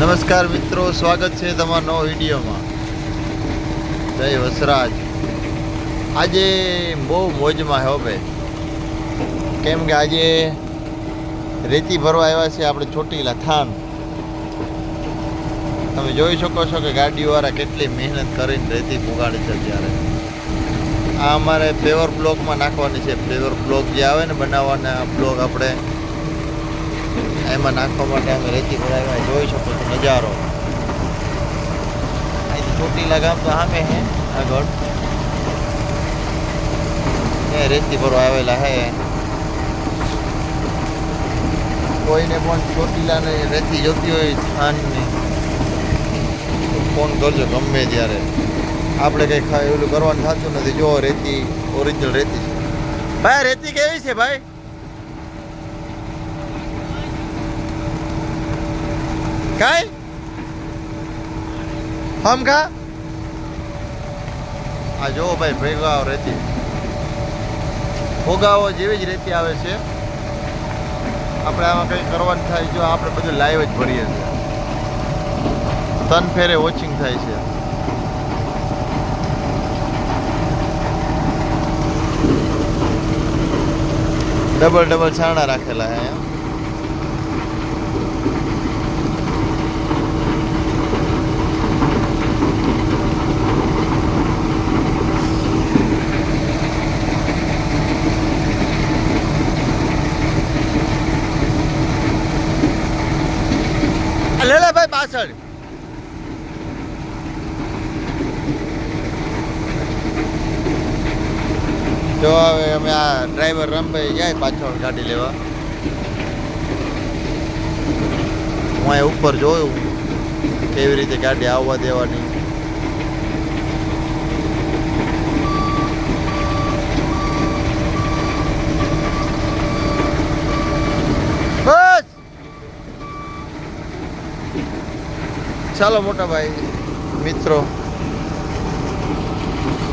નમસ્કાર મિત્રો, સ્વાગત છે તમારા નવો વિડીયોમાં. જય વસરાજ. આજે બહુ મોજમાં હો ભાઈ. કેમ કે આજે રેતી ભરવા આવ્યા છે આપણે ચોટીલા થાન. તમે જોઈ શકો છો કે ગાડીવાળા કેટલી મહેનત કરીને રેતી પુગાડે છે ત્યારે આ અમારે ફ્લેવર બ્લોકમાં નાખવાની છે. ફ્લેવર બ્લોક જે આવે ને બનાવવાના બ્લોક આપણે એમાં નાખવા માટે અમે રેતી ભરાવ્યા જોઈ શકો છો નજારો. અહીંથી ચોટીલા ગામ તો સામે હે, આગળ. એ રેતી ભરવા આવેલા હે. કોઈને પણ ચોટીલાને રેતી જોતી હોય સ્થાનની ફોન કરજો ગમે ત્યારે. આપણે કંઈ ઓલું કરવાનું થતું નથી. જો રેતી ઓરિજિનલ રેતી ભાઈ, રેતી કેવી છે ભાઈ? કાંઈ હમ કા આ જો ભાઈ ભેગાવ રેતી ભોગાવો જેવી જ રેતી આવે છે. આપણે આમાં કંઈ કરવાનું થાય જો આપણે બધું લાઈવ જ ભરીએ છીએ. તન ફેરે વોચિંગ થાય છે. ડબલ ડબલ છાણા રાખેલા હે. અહીંયા આ લે લે ભાઈ પાછળ જો હવે અમે આ ડ્રાઈવર રમભાઈ જાય પાછળ ગાડી લેવા. હું અહીં ઉપર જોયું કેવી રીતે ગાડી આવવા દેવાની. ચાલો મોટા ભાઈ મિત્રો.